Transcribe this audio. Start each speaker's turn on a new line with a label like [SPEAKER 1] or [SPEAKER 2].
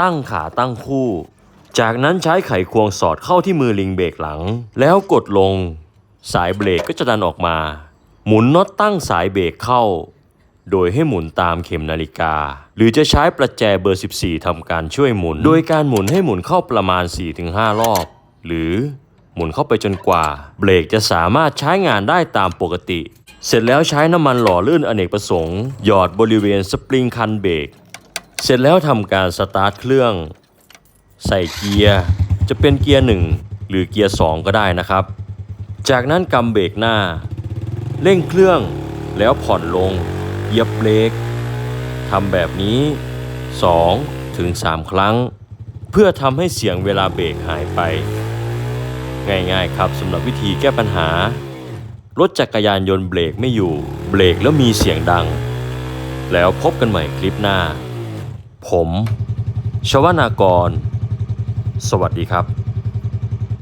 [SPEAKER 1] ตั้งขาตั้งคู่ จากนั้นใช้ไขควงสอดเข้าที่มือลิงเบรกหลัง แล้วกดลง สายเบรกก็จะดันออกมา หมุนน็อตตั้งสายเบรกเข้า โดยให้หมุนตามเข็มนาฬิกา หรือจะใช้ประแจเบอร์ 14ทำการช่วยหมุน โดยการหมุนให้หมุนเข้าประมาณ 4-5 รอบ หรือหมุนเข้าไปจนกว่า เบรกจะสามารถใช้งานได้ตามปกติ เสร็จแล้วใช้น้ำมันหล่อลื่นอเนกประสงค์ หยอดบริเวณสปริงคันเบรก เสร็จแล้วทำการสตาร์ทเครื่อง ใส่เกียร์ จะเป็นเกียร์ 1 หรือเกียร์ 2 ก็ได้นะครับ จากนั้นกำเบรกหน้า เร่งเครื่องแล้วผ่อนลงเหยียบเบรกทำแบบนี้ 2 ถึง 3 ครั้ง เพื่อทำให้เสียงเวลาเบรกหายไป ง่ายๆครับสำหรับวิธีแก้ปัญหา รถจักรยานยนต์เบรกไม่อยู่ เบรกแล้วมีเสียงดัง แล้วพบกันใหม่คลิปหน้า ผม ชวนากร สวัสดีครับ